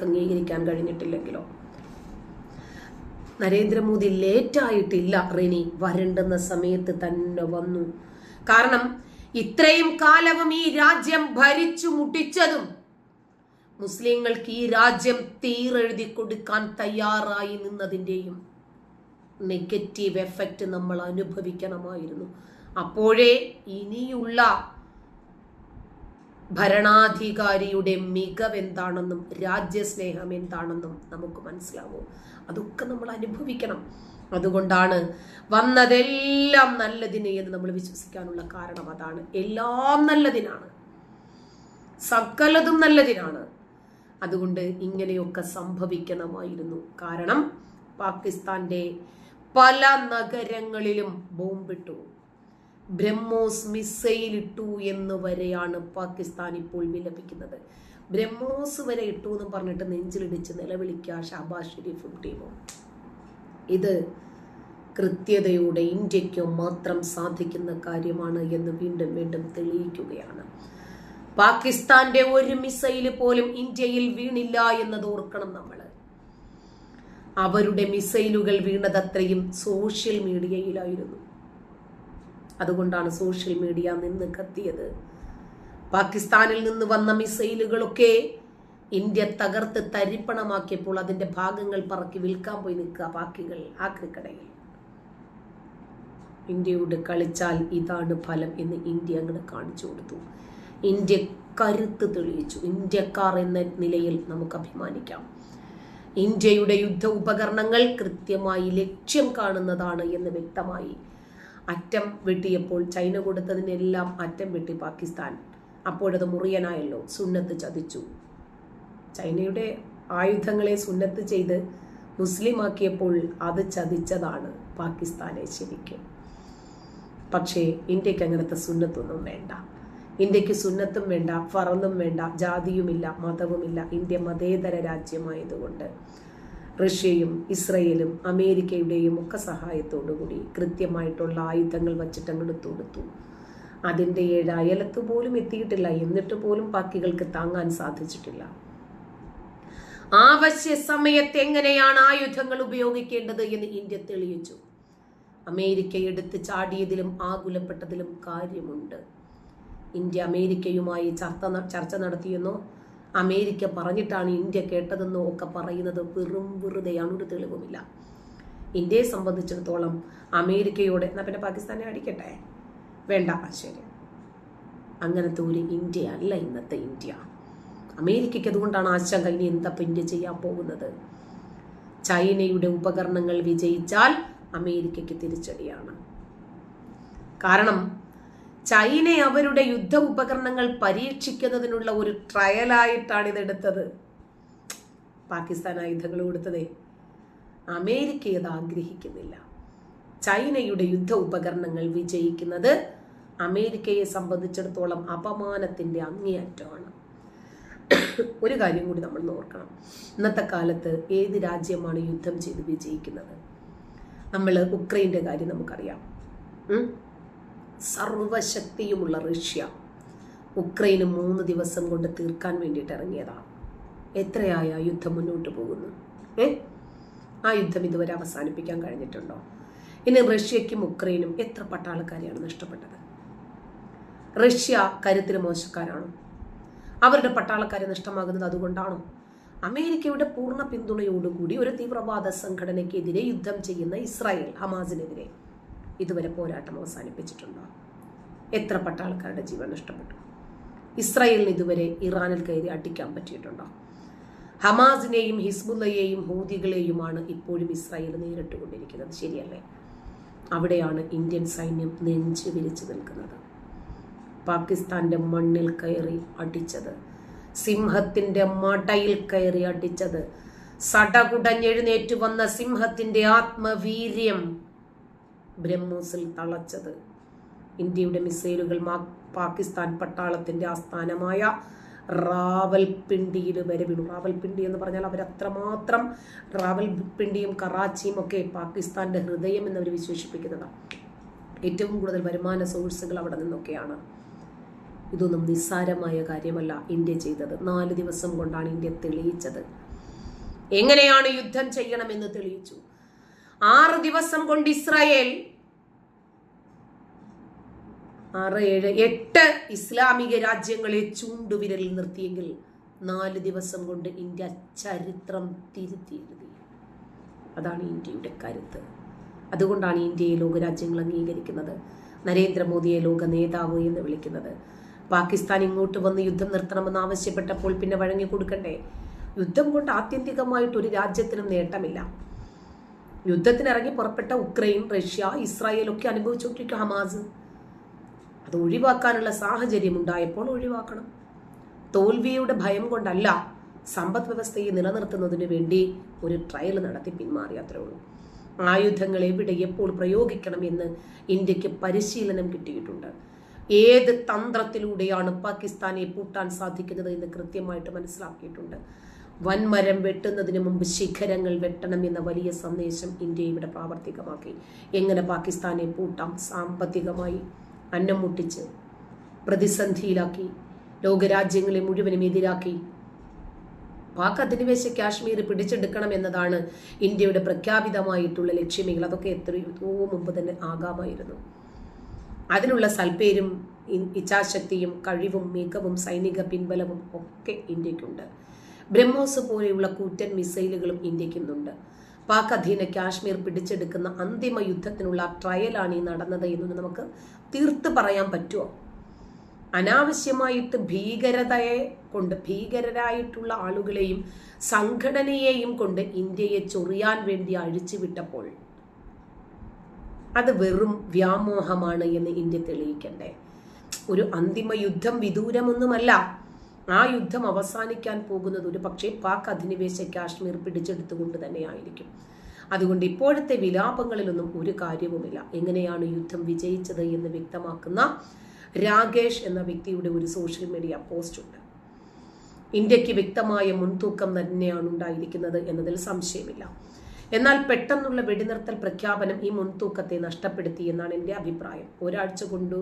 അംഗീകരിക്കാൻ കഴിഞ്ഞിട്ടില്ലെങ്കിലോ? നരേന്ദ്രമോദി ലേറ്റായിട്ടില്ല റിനി. വരണ്ടുന്ന സമയത്ത് തന്നെ വന്നു. കാരണം ഇത്രയും കാലവും ഈ രാജ്യം ഭരിച്ചു മുട്ടിച്ചതും മുസ്ലിങ്ങൾക്ക് ഈ രാജ്യം തീരെഴുതി കൊടുക്കാൻ തയ്യാറായി നിന്നതിന്റെയും നെഗറ്റീവ് എഫക്റ്റ് നമ്മൾ അനുഭവിക്കണമായിരുന്നു. അപ്പോഴേ ഇനിയുള്ള ഭരണാധികാരിയുടെ മികവ് എന്താണെന്നും രാജ്യസ്നേഹം എന്താണെന്നും നമുക്ക് മനസ്സിലാവും. അതൊക്കെ നമ്മൾ അനുഭവിക്കണം. അതുകൊണ്ടാണ് വന്നതെല്ലാം നല്ലതിന് എന്ന് നമ്മൾ വിശ്വസിക്കാനുള്ള കാരണം അതാണ്. എല്ലാം നല്ലതിനാണ്. സകലതും നല്ലതിനാണ്. അതുകൊണ്ട് ഇങ്ങനെയൊക്കെ സംഭവിക്കണമായിരുന്നു. കാരണം പാകിസ്ഥാന്റെ പല നഗരങ്ങളിലും ബോംബിട്ടു. ബ്രഹ്മോസ് മിസൈൽ ഇട്ടു എന്ന് വരെയാണ് പാകിസ്ഥാൻ ഇപ്പോൾ വിലപിക്കുന്നത്. ബ്രഹ്മോസ് വരെ ഇട്ടു എന്ന് പറഞ്ഞിട്ട് നെഞ്ചിലിടിച്ച് നിലവിളിക്കുക ഷാബാസ് ഷെരീഫും ടീമും. ഇത് കൃത്യതയോടെ ഇന്ത്യയ്ക്ക് മാത്രം സാധിക്കുന്ന കാര്യമാണ് എന്ന് വീണ്ടും വീണ്ടും തെളിയിക്കുകയാണ്. പാകിസ്ഥാന്റെ ഒരു മിസൈൽ പോലും ഇന്ത്യയിൽ വീണില്ല എന്നത് ഓർക്കണം നമ്മൾ അവരുടെ മിസൈലുകൾ വീണതത്രയും സോഷ്യൽ മീഡിയയിലായിരുന്നു. അതുകൊണ്ടാണ് സോഷ്യൽ മീഡിയ നിന്ന് കത്തിയത്. പാകിസ്ഥാനിൽ നിന്ന് വന്ന മിസൈലുകളൊക്കെ ഇന്ത്യ തകർത്ത് തരിപ്പണമാക്കിയപ്പോൾ അതിന്റെ ഭാഗങ്ങൾ പറക്കി വിൽക്കാൻ പോയി നിൽക്കുക ബാക്കികൾ ആക്രിക്കടയിൽ. ഇന്ത്യയോട് കളിച്ചാൽ ഇതാണ് ഫലം എന്ന് ഇന്ത്യ അങ്ങോട്ട് കാണിച്ചു കൊടുത്തു. ഇന്ത്യ കരുത്ത് തെളിയിച്ചു. ഇന്ത്യക്കാർ എന്ന നിലയിൽ നമുക്ക് അഭിമാനിക്കാം. ഇന്ത്യയുടെ യുദ്ധ ഉപകരണങ്ങൾ കൃത്യമായി ലക്ഷ്യം കാണുന്നതാണ് എന്ന് വ്യക്തമായി അറ്റം വെട്ടിയപ്പോൾ ചൈന കൊടുത്തതിനെല്ലാം അറ്റം വെട്ടി പാകിസ്ഥാൻ. അപ്പോഴത് മുറിയനായല്ലോ. സുന്നത്ത് ചതിച്ചു. ചൈനയുടെ ആയുധങ്ങളെ സുന്നത്ത് ചെയ്ത് മുസ്ലിമാക്കിയപ്പോൾ അത് ചതിച്ചതാണ് പാകിസ്ഥാനെ ശരിക്കും. പക്ഷേ ഇന്ത്യയ്ക്ക് അങ്ങനത്തെ സുന്നത്തൊന്നും വേണ്ട. ഇന്ത്യയ്ക്ക് സുന്നത്തും വേണ്ട ഫറന്നും വേണ്ട ജാതിയുമില്ല മതവുമില്ല. ഇന്ത്യ മതേതര രാജ്യമായതുകൊണ്ട്. റഷ്യയും ഇസ്രയേലും അമേരിക്കയുടെയും ഒക്കെ സഹായത്തോടുകൂടി കൃത്യമായിട്ടുള്ള ആയുധങ്ങൾ വച്ചിട്ട് അങ്ങോട്ട് തൊടുത്തു അതിന്റെ ഏഴ് അയലത്ത് പോലും എത്തിയിട്ടില്ല. എന്നിട്ട് പോലും പാക്കികൾക്ക് താങ്ങാൻ സാധിച്ചിട്ടില്ല. ആവശ്യ സമയത്ത് എങ്ങനെയാണ് ആയുധങ്ങൾ ഉപയോഗിക്കേണ്ടത് എന്ന് ഇന്ത്യ തെളിയിച്ചു. അമേരിക്ക എടുത്ത് ചാടിയതിലും ആകുലപ്പെട്ടതിലും കാര്യമുണ്ട്. ഇന്ത്യ അമേരിക്കയുമായി ചർച്ച ചർച്ച നടത്തിയെന്നോ അമേരിക്ക പറഞ്ഞിട്ടാണ് ഇന്ത്യ കേട്ടതെന്നോ ഒക്കെ പറയുന്നത് വെറും വെറുതെയാണ് ഒരു തെളിവുമില്ല. ഇന്ത്യയെ സംബന്ധിച്ചിടത്തോളം അമേരിക്കയോട് എന്നാ പിന്നെ പാകിസ്ഥാനെ അടിക്കട്ടെ? വേണ്ട ശരി. അങ്ങനത്തെ ഒരു ഇന്ത്യ അല്ല ഇന്നത്തെ ഇന്ത്യ. അമേരിക്കയ്ക്ക് അതുകൊണ്ടാണ് ആശങ്ക ഇനി എന്താ ഇന്ത്യ ചെയ്യാൻ പോകുന്നത്? ചൈനയുടെ ഉപകരണങ്ങൾ വിജയിച്ചാൽ അമേരിക്കയ്ക്ക് തിരിച്ചടിയാണ്. കാരണം ചൈന അവരുടെ യുദ്ധ ഉപകരണങ്ങൾ പരീക്ഷിക്കുന്നതിനുള്ള ഒരു ട്രയലായിട്ടാണ് ഇതെടുത്തത് പാകിസ്ഥാൻ ആയുധങ്ങൾ കൊടുത്തതേ. അമേരിക്ക ഇത് ആഗ്രഹിക്കുന്നില്ല. ചൈനയുടെ യുദ്ധ ഉപകരണങ്ങൾ വിജയിക്കുന്നത് അമേരിക്കയെ സംബന്ധിച്ചിടത്തോളം അപമാനത്തിന്റെ അങ്ങേയറ്റമാണ്. ഒരു കാര്യം കൂടി നമ്മൾ നോക്കണം. ഇന്നത്തെ കാലത്ത് ഏത് രാജ്യമാണ് യുദ്ധം ചെയ്ത് വിജയിക്കുന്നത്? നമ്മൾ ഉക്രൈന്റെ കാര്യം നമുക്കറിയാം. സർവശക്തിയുമുള്ള റഷ്യ ഉക്രൈന് മൂന്ന് ദിവസം കൊണ്ട് തീർക്കാൻ വേണ്ടിയിട്ട് ഇറങ്ങിയതാണ് എത്രയായ യുദ്ധം മുന്നോട്ട് പോകുന്നു? ഏ? ആ യുദ്ധം ഇതുവരെ അവസാനിപ്പിക്കാൻ കഴിഞ്ഞിട്ടുണ്ടോ? ഇനി റഷ്യയ്ക്കും ഉക്രൈനും എത്ര പട്ടാളക്കാരെയാണ് നഷ്ടപ്പെട്ടത്? റഷ്യ കരുത്തിന് മോശക്കാരാണോ? അവരുടെ പട്ടാളക്കാരെ നഷ്ടമാകുന്നത് അതുകൊണ്ടാണോ? അമേരിക്കയുടെ പൂർണ പിന്തുണയോടുകൂടി ഒരു തീവ്രവാദ സംഘടനയ്ക്കെതിരെ യുദ്ധം ചെയ്യുന്ന ഇസ്രായേൽ ഹമാസിനെതിരെ. ഇതുവരെ പോരാട്ടം അവസാനിപ്പിച്ചിട്ടുണ്ടോ? എത്ര പട്ടാൾക്കാരുടെ ജീവൻ നഷ്ടപ്പെട്ടു? ഇസ്രായേലിന് ഇതുവരെ ഇറാനിൽ കയറി അടിക്കാൻ പറ്റിയിട്ടുണ്ടോ? ഹമാസിനെയും ഹിസ്ബുല്ലയെയും ഹൂതികളെയുമാണ് ഇപ്പോഴും ഇസ്രായേൽ നേരിട്ടുകൊണ്ടിരിക്കുന്നത്. ശരിയല്ലേ? അവിടെയാണ് ഇന്ത്യൻ സൈന്യം നെഞ്ചു വിരിച്ചു നിൽക്കുന്നത്. പാകിസ്ഥാന്റെ മണ്ണിൽ കയറി അടിച്ചത് സിംഹത്തിന്റെ മടയിൽ കയറി അടിച്ചത് സടകുടഞ്ഞെഴുന്നേറ്റ് വന്ന സിംഹത്തിന്റെ ആത്മവീര്യം ബ്രഹ്മോസിൽ തളച്ചത്. ഇന്ത്യയുടെ മിസൈലുകൾ പാകിസ്ഥാൻ പട്ടാളത്തിന്റെ ആസ്ഥാനമായ റാവൽപിണ്ടിയിൽ വരെ വീണു. റാവൽപിണ്ടി എന്ന് പറഞ്ഞാൽ അവർ അത്രമാത്രം റാവൽപിണ്ടിയും കറാച്ചിയും ഒക്കെ പാകിസ്ഥാന്റെ ഹൃദയം എന്നവർ വിശേഷിപ്പിക്കുന്നതാണ് ഏറ്റവും കൂടുതൽ വരുമാന സോഴ്സുകൾ അവിടെ നിന്നൊക്കെയാണ്. ഇതൊന്നും നിസ്സാരമായ കാര്യമല്ല ഇന്ത്യ ചെയ്തത്. നാല് ദിവസം കൊണ്ടാണ് ഇന്ത്യ തെളിയിച്ചത്. എങ്ങനെയാണ് യുദ്ധം ചെയ്യണമെന്ന് തെളിയിച്ചു. ആറ് ദിവസം കൊണ്ട് ഇസ്രായേൽ ആറ് ഏഴ് എട്ട് ഇസ്ലാമിക രാജ്യങ്ങളെ ചൂണ്ടുവിരലിൽ നിർത്തിയെങ്കിൽ നാല് ദിവസം കൊണ്ട് ഇന്ത്യ ചരിത്രം തിരുത്തി എഴുതി അതാണ് ഇന്ത്യയുടെ കരുത്ത്. അതുകൊണ്ടാണ് ഇന്ത്യയെ ലോകരാജ്യങ്ങൾ അംഗീകരിക്കുന്നത്. നരേന്ദ്രമോദിയെ ലോക നേതാവ് എന്ന് വിളിക്കുന്നത്. പാകിസ്ഥാൻ ഇങ്ങോട്ട് വന്ന് യുദ്ധം നിർത്തണമെന്ന് ആവശ്യപ്പെട്ടപ്പോൾ പിന്നെ വഴങ്ങി കൊടുക്കണ്ടേ? യുദ്ധം കൊണ്ട് ആത്യന്തികമായിട്ട് ഒരു രാജ്യത്തിനും നേട്ടമില്ല. യുദ്ധത്തിന് ഇറങ്ങി പുറപ്പെട്ട ഉക്രൈൻ റഷ്യ ഇസ്രായേൽ ഒക്കെ അനുഭവിച്ചുകൊണ്ടിരിക്കും ഹമാസ്. അത് ഒഴിവാക്കാനുള്ള സാഹചര്യം ഉണ്ടായപ്പോൾ ഒഴിവാക്കണം. തോൽവിയുടെ ഭയം കൊണ്ടല്ല സമ്പദ് വ്യവസ്ഥയെ നിലനിർത്തുന്നതിന് വേണ്ടി ഒരു ട്രയൽ നടത്തി പിന്മാറി അത്രേ ഉള്ളൂ. ആയുധങ്ങൾ എവിടെ എപ്പോൾ പ്രയോഗിക്കണം എന്ന് ഇന്ത്യയ്ക്ക് പരിശീലനം കിട്ടിയിട്ടുണ്ട്. ഏത് തന്ത്രത്തിലൂടെയാണ് പാകിസ്ഥാനെ പൂട്ടാൻ സാധിക്കുന്നത് എന്ന് കൃത്യമായിട്ട് മനസ്സിലാക്കിയിട്ടുണ്ട്. വൻമരം വെട്ടുന്നതിന് മുമ്പ് ശിഖരങ്ങൾ വെട്ടണം എന്ന വലിയ സന്ദേശം ഇന്ത്യ ഇവിടെ പ്രാവർത്തികമാക്കി. എങ്ങനെ പാകിസ്ഥാനെ പൂട്ടാം? സാമ്പത്തികമായി അന്നം മുട്ടിച്ച് പ്രതിസന്ധിയിലാക്കി. ലോകരാജ്യങ്ങളെ മുഴുവനും എതിരാക്കി. പാക് അധിനിവേശ കാശ്മീർ പിടിച്ചെടുക്കണം എന്നതാണ് ഇന്ത്യയുടെ പ്രഖ്യാപിതമായിട്ടുള്ള ലക്ഷ്യമെങ്കിൽ അതൊക്കെ എത്രയോ മുമ്പ് തന്നെ ആകാമായിരുന്നു. അതിനുള്ള സൽപ്പേരും ഇച്ഛാശക്തിയും കഴിവും മികവും സൈനിക പിൻബലവും ഒക്കെ ഇന്ത്യക്കുണ്ട്. ബ്രഹ്മോസ് പോലെയുള്ള കൂറ്റൻ മിസൈലുകളും ഇന്ത്യക്കുന്നുണ്ട്. പാക് അധീന കാശ്മീർ പിടിച്ചെടുക്കുന്ന അന്തിമ യുദ്ധത്തിനുള്ള ട്രയലാണ് ഈ നടന്നത് എന്ന് നമുക്ക് തീർത്ത് പറയാൻ പറ്റുമോ? അനാവശ്യമായിട്ട് ഭീകരതയെ കൊണ്ട് ഭീകരരായിട്ടുള്ള ആളുകളെയും സംഘടനയെയും കൊണ്ട് ഇന്ത്യയെ ചൊറിയാൻ വേണ്ടി അഴിച്ചുവിട്ടപ്പോൾ അത് വെറും വ്യാമോഹമാണ് എന്ന് ഇന്ത്യ തെളിയിക്കണ്ടേ. ഒരു അന്തിമ യുദ്ധം വിദൂരമൊന്നുമല്ല. ആ യുദ്ധം അവസാനിക്കാൻ പോകുന്നത് ഒരു പക്ഷേ പാക് അധിനിവേശ കാശ്മീർ പിടിച്ചെടുത്തുകൊണ്ട് തന്നെയായിരിക്കും. അതുകൊണ്ട് ഇപ്പോഴത്തെ വിലാപങ്ങളിലൊന്നും ഒരു കാര്യവുമില്ല. എങ്ങനെയാണ് യുദ്ധം വിജയിച്ചത് എന്ന് വ്യക്തമാക്കുന്ന രാകേഷ് എന്ന വ്യക്തിയുടെ ഒരു സോഷ്യൽ മീഡിയ പോസ്റ്റ് ഉണ്ട്. ഇന്ത്യയ്ക്ക് വ്യക്തമായ മുൻതൂക്കം തന്നെയാണ് ഉണ്ടായിരിക്കുന്നത് എന്നതിൽ സംശയമില്ല. എന്നാൽ പെട്ടെന്നുള്ള വെടിനിർത്തൽ പ്രഖ്യാപനം ഈ മുൻതൂക്കത്തെ നഷ്ടപ്പെടുത്തി എന്നാണ് എന്റെ അഭിപ്രായം. ഒരാഴ്ച കൊണ്ടു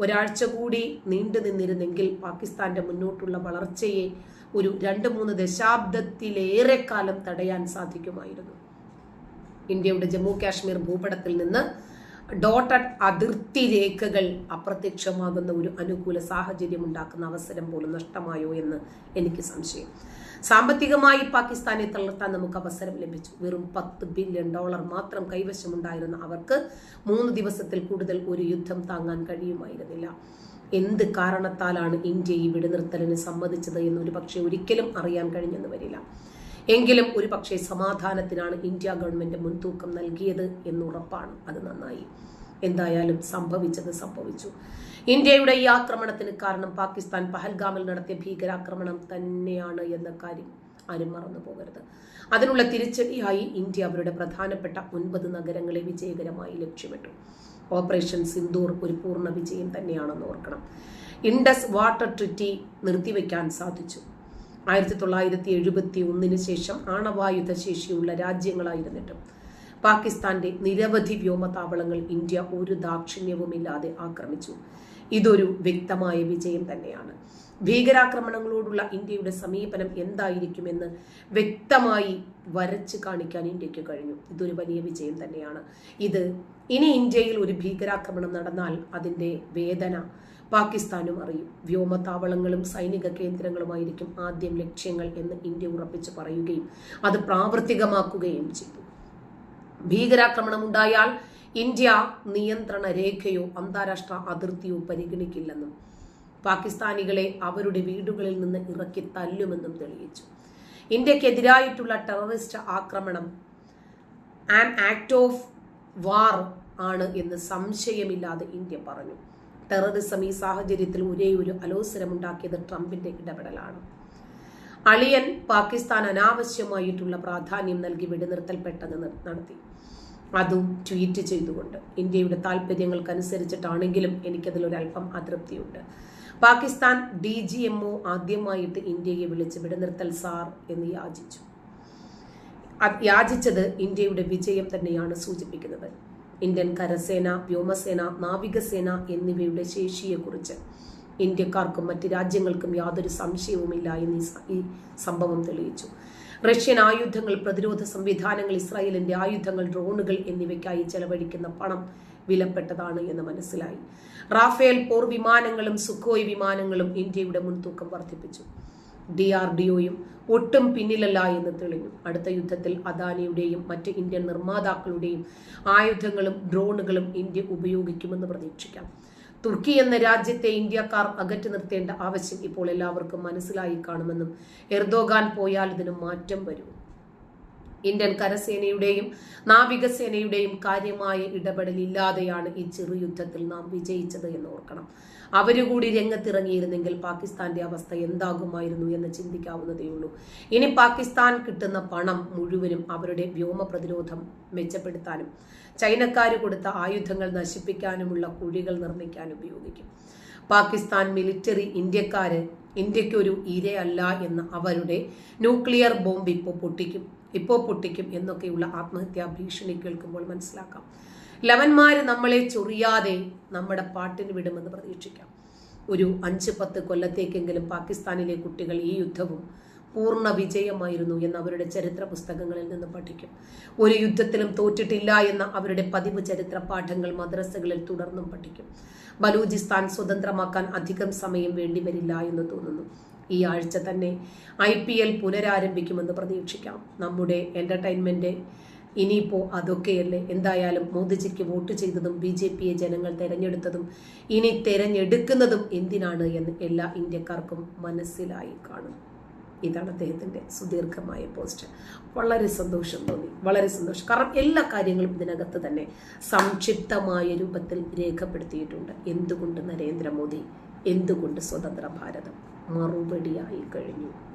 ഒരാഴ്ച കൂടി നീണ്ടു നിന്നിരുന്നെങ്കിൽ പാകിസ്ഥാന്റെ മുന്നോട്ടുള്ള വളർച്ചയെ ഒരു രണ്ട് മൂന്ന് ദശാബ്ദത്തിലേറെ കാലം തടയാൻ സാധിക്കുമായിരുന്നു. ഇന്ത്യയുടെ ജമ്മു കാശ്മീർ ഭൂപടത്തിൽ നിന്ന് ഡോട്ടഡ് അതിർത്തി രേഖകൾ അപ്രത്യക്ഷമാകുന്ന ഒരു അനുകൂല സാഹചര്യം ഉണ്ടാക്കുന്ന അവസരം പോലും നഷ്ടമായോ എന്ന് എനിക്ക് സംശയം. സാമ്പത്തികമായി പാകിസ്ഥാനെ തളർത്താൻ നമുക്ക് അവസരം ലഭിച്ചു. വെറും പത്ത് ബില്യൺ ഡോളർ മാത്രം കൈവശമുണ്ടായിരുന്ന അവർക്ക് മൂന്ന് ദിവസത്തിൽ കൂടുതൽ ഒരു യുദ്ധം താങ്ങാൻ കഴിയുമായിരുന്നില്ല. എന്ത് കാരണത്താലാണ് ഇന്ത്യ ഈ വെടിനിർത്തലിന് സമ്മതിച്ചത് എന്ന് ഒരു പക്ഷേ ഒരിക്കലും അറിയാൻ കഴിഞ്ഞെന്ന് വരില്ല. എങ്കിലും ഒരു പക്ഷേ സമാധാനത്തിനാണ് ഇന്ത്യ ഗവൺമെന്റ് മുൻതൂക്കം നൽകിയത് എന്നുറപ്പാണ് അത് നന്നായി. എന്തായാലും സംഭവിച്ചത് സംഭവിച്ചു. ഇന്ത്യയുടെ ഈ ആക്രമണത്തിന് കാരണം പാകിസ്ഥാൻ പഹൽഗാമിൽ നടത്തിയ ഭീകരാക്രമണം തന്നെയാണ് എന്ന കാര്യം ആരും മറന്നു പോകരുത്. അതിനുള്ള തിരിച്ചടിയായി ഇന്ത്യ അവരുടെ പ്രധാനപ്പെട്ട ഒൻപത് നഗരങ്ങളെ വിജയകരമായി ലക്ഷ്യമിട്ടു. ഓപ്പറേഷൻ സിന്ദൂർ ഒരു പൂർണ വിജയം തന്നെയാണെന്ന് ഓർക്കണം. ഇൻഡസ് വാട്ടർ ട്രിറ്റി നിർത്തിവെക്കാൻ സാധിച്ചു. ആയിരത്തി തൊള്ളായിരത്തി എഴുപത്തി ഒന്നിന് ശേഷം ആണവായുധ ശേഷിയുള്ള രാജ്യങ്ങളായിരുന്നിട്ടും പാകിസ്ഥാന്റെ നിരവധി വ്യോമതാവളങ്ങൾ ഇന്ത്യ ഒരു ദാക്ഷിണ്യവുമില്ലാതെ ആക്രമിച്ചു. ഇതൊരു വ്യക്തമായ വിജയം തന്നെയാണ്. ഭീകരാക്രമണങ്ങളോടുള്ള ഇന്ത്യയുടെ സമീപനം എന്തായിരിക്കുമെന്ന് വ്യക്തമായി വരച്ച് കാണിക്കാൻ ഇന്ത്യയ്ക്ക് കഴിഞ്ഞു. ഇതൊരു വലിയ വിജയം തന്നെയാണ്. ഇത് ഇനി ഇന്ത്യയിൽ ഒരു ഭീകരാക്രമണം നടന്നാൽ അതിന്റെ വേദന പാകിസ്ഥാനും അറിയും. വ്യോമതാവളങ്ങളും സൈനിക കേന്ദ്രങ്ങളുമായിരിക്കും ആദ്യം ലക്ഷ്യങ്ങൾ എന്ന് ഇന്ത്യ ഉറപ്പിച്ച് പറയുകയും അത് പ്രാവർത്തികമാക്കുകയും ചെയ്തു. ഭീകരാക്രമണം ഉണ്ടായാൽ ഇന്ത്യ നിയന്ത്രണ രേഖയോ അന്താരാഷ്ട്ര അതിർത്തിയോ പരിഗണിക്കില്ലെന്നും പാകിസ്ഥാനികളെ അവരുടെ വീടുകളിൽ നിന്ന് ഇറക്കി തല്ലുമെന്നും തെളിയിച്ചു. ഇന്ത്യക്കെതിരായിട്ടുള്ള ടെററിസ്റ്റ് ആക്രമണം ആൻ ആക്ട് ഓഫ് വാർ ആണ് എന്ന് സംശയമില്ലാതെ ഇന്ത്യ പറഞ്ഞു. ടെററിസം ഈ സാഹചര്യത്തിൽ ഒരേ ഒരു അലോസരമുണ്ടാക്കിയത് ട്രംപിന്റെ ഇടപെടലാണ്. അളിയൻ പാകിസ്ഥാൻ അനാവശ്യമായിട്ടുള്ള പ്രാധാന്യം നൽകി വെടിനിർത്തൽ പെട്ടെന്ന് നടത്തി. അതും ട്വീറ്റ് ചെയ്തുകൊണ്ട്. ഇന്ത്യയുടെ താല്പര്യങ്ങൾക്കനുസരിച്ചിട്ടാണെങ്കിലും എനിക്കതിലൊരല്പം അതൃപ്തിയുണ്ട്. Pakistan D G M O ആദ്യമായിട്ട് ഇന്ത്യയെ വിളിച്ച് വെടിനിർത്തൽ സാർ എന്ന് യാചിച്ചു. യാചിച്ചത് ഇന്ത്യയുടെ വിജയം തന്നെയാണ് സൂചിപ്പിക്കുന്നത്. ഇന്ത്യൻ കരസേന വ്യോമസേന നാവികസേന എന്നിവയുടെ ശേഷിയെക്കുറിച്ച് ഇന്ത്യക്കാർക്കും മറ്റ് രാജ്യങ്ങൾക്കും യാതൊരു സംശയവുമില്ല എന്ന് ഈ സംഭവം തെളിയിച്ചു. റഷ്യൻ ആയുധങ്ങൾ പ്രതിരോധ സംവിധാനങ്ങൾ ഇസ്രായേലിന്റെ ആയുധങ്ങൾ ഡ്രോണുകൾ എന്നിവയ്ക്കായി ചെലവഴിക്കുന്ന പണം വിലപ്പെട്ടതാണ് എന്ന് മനസ്സിലായി. റാഫേൽ പോർ വിമാനങ്ങളും സുഖോയ് വിമാനങ്ങളും ഇന്ത്യയുടെ മുൻതൂക്കം വർദ്ധിപ്പിച്ചു. ഡി ആർ ഡി ഒയും ഒട്ടും പിന്നിലല്ല എന്ന് തെളിഞ്ഞു. അടുത്ത യുദ്ധത്തിൽ അദാനിയുടെയും മറ്റ് ഇന്ത്യൻ നിർമ്മാതാക്കളുടെയും ആയുധങ്ങളും ഡ്രോണുകളും ഇന്ത്യ ഉപയോഗിക്കുമെന്ന് പ്രതീക്ഷിക്കാം. തുർക്കി എന്ന രാജ്യത്തെ ഇന്ത്യക്കാർ അകറ്റി നിർത്തേണ്ട ആവശ്യം ഇപ്പോൾ എല്ലാവർക്കും മനസ്സിലായി കാണുമെന്നും എർദോഗാൻ പോയാൽ ഇതിന് മാറ്റം വരും. ഇന്ത്യൻ കരസേനയുടെയും നാവികസേനയുടെയും കാര്യമായ ഇടപെടലില്ലാതെയാണ് ഈ ചെറു യുദ്ധത്തിൽ നാം വിജയിച്ചത് എന്ന് ഓർക്കണം. അവരുകൂടി രംഗത്തിറങ്ങിയിരുന്നെങ്കിൽ പാകിസ്ഥാന്റെ അവസ്ഥ എന്താകുമായിരുന്നു എന്ന് ചിന്തിക്കാവുന്നതേയുള്ളൂ ഇനി പാകിസ്ഥാൻ കിട്ടുന്ന പണം മുഴുവനും അവരുടെ വ്യോമ പ്രതിരോധം മെച്ചപ്പെടുത്താനും ചൈനക്കാർ കൊടുത്ത ആയുധങ്ങൾ നശിപ്പിക്കാനുമുള്ള കുഴികൾ നിർമ്മിക്കാൻ ഉപയോഗിക്കും. പാകിസ്ഥാൻ മിലിറ്ററി ഇന്ത്യക്കാര് ഇന്ത്യക്കൊരു ഇരയല്ല എന്ന അവരുടെ ന്യൂക്ലിയർ ബോംബ് ഇപ്പോൾ പൊട്ടിക്കും. ഇപ്പോൾ പൊട്ടിക്കും എന്നൊക്കെയുള്ള ആത്മഹത്യാ ഭീഷണി കേൾക്കുമ്പോൾ മനസ്സിലാക്കാം. ലവന്മാർ നമ്മളെ ചൊറിയാതെ നമ്മുടെ പാട്ടിന് വിടുമെന്ന് പ്രതീക്ഷിക്കാം. ഒരു അഞ്ച് പത്ത് കൊല്ലത്തേക്കെങ്കിലും പാകിസ്ഥാനിലെ കുട്ടികൾ ഈ യുദ്ധവും പൂർണ വിജയമായിരുന്നു എന്ന് അവരുടെ ചരിത്ര പുസ്തകങ്ങളിൽ നിന്ന് പഠിക്കും. ഒരു യുദ്ധത്തിലും തോറ്റിട്ടില്ല എന്ന അവരുടെ പതിവ് ചരിത്ര പാഠങ്ങൾ മദ്രസകളിൽ തുടർന്നും പഠിക്കും. ബലൂചിസ്ഥാൻ സ്വതന്ത്രമാക്കാൻ അധികം സമയം വേണ്ടിവരില്ല എന്ന് തോന്നുന്നു. ഈ ആഴ്ച തന്നെ ഐ പി എൽ പുനരാരംഭിക്കുമെന്ന് പ്രതീക്ഷിക്കാം. നമ്മുടെ എന്റർടൈൻമെന്റ് ഇനിയിപ്പോൾ അതൊക്കെയല്ലേ? എന്തായാലും മോദിജിക്ക് വോട്ട് ചെയ്തതും ബി ജെ പിയെ ജനങ്ങൾ തിരഞ്ഞെടുത്തതും ഇനി തിരഞ്ഞെടുക്കുന്നതും എന്തിനാണ് എന്ന് എല്ലാ ഇന്ത്യക്കാർക്കും മനസ്സിലായി കാണും. ഇതാണ് അദ്ദേഹത്തിന്റെ സുദീർഘമായ പോസ്റ്റ്. വളരെ സന്തോഷം തോന്നി. വളരെ സന്തോഷം. കാരണം എല്ലാ കാര്യങ്ങളും ഇതിനകത്ത് തന്നെ സംക്ഷിപ്തമായ രൂപത്തിൽ രേഖപ്പെടുത്തിയിട്ടുണ്ട്. എന്തുകൊണ്ട് നരേന്ദ്രമോദി? എന്തുകൊണ്ട് സ്വതന്ത്ര ഭാരതം? മറുപടിയായി കഴിഞ്ഞു.